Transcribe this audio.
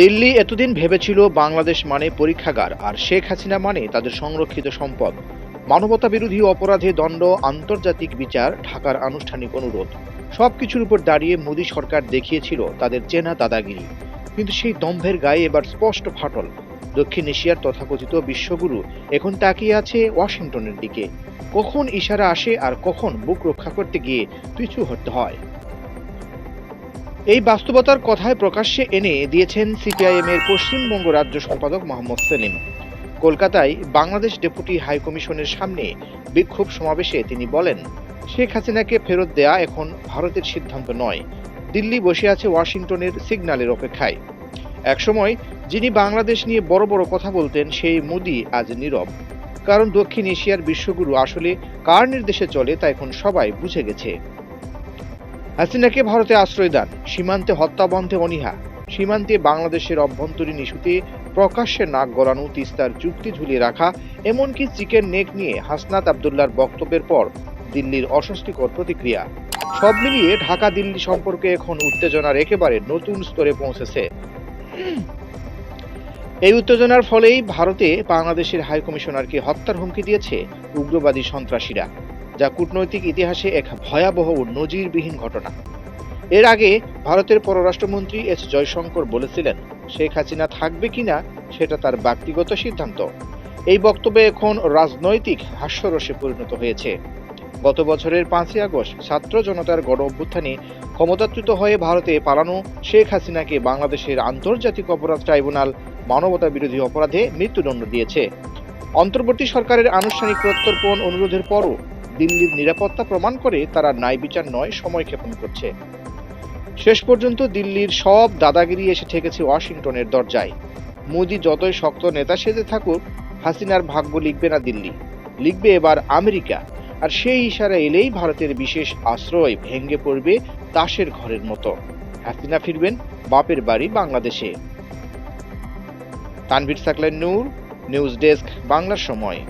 দিল্লি এতদিন ভেবেছিল বাংলাদেশ মানে পরীক্ষাগার, আর শেখ হাসিনা মানে তাদের সংরক্ষিত সম্পদ। মানবতা বিরোধী অপরাধে দণ্ড, আন্তর্জাতিক বিচার, ঢাকার আনুষ্ঠানিক অনুরোধ। সবকিছুর উপর দাঁড়িয়ে মোদী সরকার দেখিয়েছিল তাদের চেনা দাদাগিরি। কিন্তু সেই দম্ভের গায়ে এবার স্পষ্ট ফাটল। দক্ষিণ এশিয়ার তথাকথিত বিশ্বগুরু এখন তাকিয়ে আছে ওয়াশিংটনের দিকে। কখন ইশারা আসে আর কখন বুক রক্ষা করতে গিয়ে পিছু হতে হয়। এই বাস্তবতার কথায় প্রকাশ্যে এনে দিয়েছেন সিপিআইএম এর পশ্চিমবঙ্গ রাজ্য সম্পাদক মোহাম্মদ সেলিম। কলকাতায় বাংলাদেশ ডেপুটি হাইকমিশনের সামনে বিক্ষোভ সমাবেশে তিনি বলেন, শেখ হাসিনাকে ফেরত দেয়া এখন ভারতের সিদ্ধান্ত নয়। দিল্লি বসে আছে ওয়াশিংটনের সিগন্যালের অপেক্ষায়। একসময় যিনি বাংলাদেশ নিয়ে বড় বড় কথা বলতেন, সেই মোদি আজ নীরব। কারণ দক্ষিণ এশিয়ার বিশ্বগুরু আসলে কার নির্দেশে চলে তা এখন সবাই বুঝে গেছে। হাসিনাকে ভারতে আশ্রয় দান। সীমান্তে হত্যা বন্ধে অনীহা। সীমান্তে বাংলাদেশের অভ্যন্তরীণ ইস্যুতে প্রকাশ্যে নাক গলানো, তিস্তার চুক্তি ঝুলিয়ে রাখা, এমনকি চিকেন নেক নিয়ে হাসনাত আবদুল্লার বক্তব্যের পর দিল্লির অস্বস্তিকর প্রতিক্রিয়া। সব মিলিয়ে ঢাকা দিল্লি সম্পর্কে এখন উত্তেজনার একেবারে নতুন স্তরে পৌঁছেছে। এই উত্তেজনার ফলেই ভারতে বাংলাদেশের হাইকমিশনারকে হত্যার হুমকি দিয়েছে উগ্রবাদী সন্ত্রাসীরা। যা কূটনৈতিক ইতিহাসে এক ভয়াবহ ও নজিরবিহীন ঘটনা। এর আগে ভারতের পররাষ্ট্রমন্ত্রী এস জয়শঙ্কর বলেছিলেন, শেখ হাসিনা থাকবে কিনা সেটা তার ব্যক্তিগত সিদ্ধান্ত। এই বক্তব্যে এখন রাজনৈতিক হাস্যরসে পরিণত হয়েছে। গত বছরের পাঁচই আগস্ট ছাত্র জনতার গণ অভ্যুত্থানে ক্ষমতাচ্যুত হয়ে ভারতে পালানো শেখ হাসিনাকে বাংলাদেশের আন্তর্জাতিক অপরাধ ট্রাইব্যুনাল মানবতা বিরোধী অপরাধে মৃত্যুদণ্ড দিয়েছে। অন্তর্বর্তী সরকারের আনুষ্ঠানিক প্রত্যর্পণ অনুরোধের পরও দিল্লির নিরাপত্তা প্রমাণ করে তারা ন্যায় বিচার নয়, সময় ক্ষেপণ করছে। শেষ পর্যন্ত দিল্লির সব দাদাগিরি এসে ঠেকেছে ওয়াশিংটনের দরজায়। মোদি যতই শক্ত নেতা সেজে থাকুক, হাসিনার ভাগ্য লিখবে না দিল্লি। লিখবে এবার আমেরিকা। আর সেই ইশারা এলেই ভারতের বিশেষ আশ্রয় ভেঙে পড়বে তাসের ঘরের মতো। হাসিনা ফিরবেন বাপের বাড়ি বাংলাদেশে। তানভীর সাকলেন নূর, নিউজ ডেস্ক, বাংলার সময়।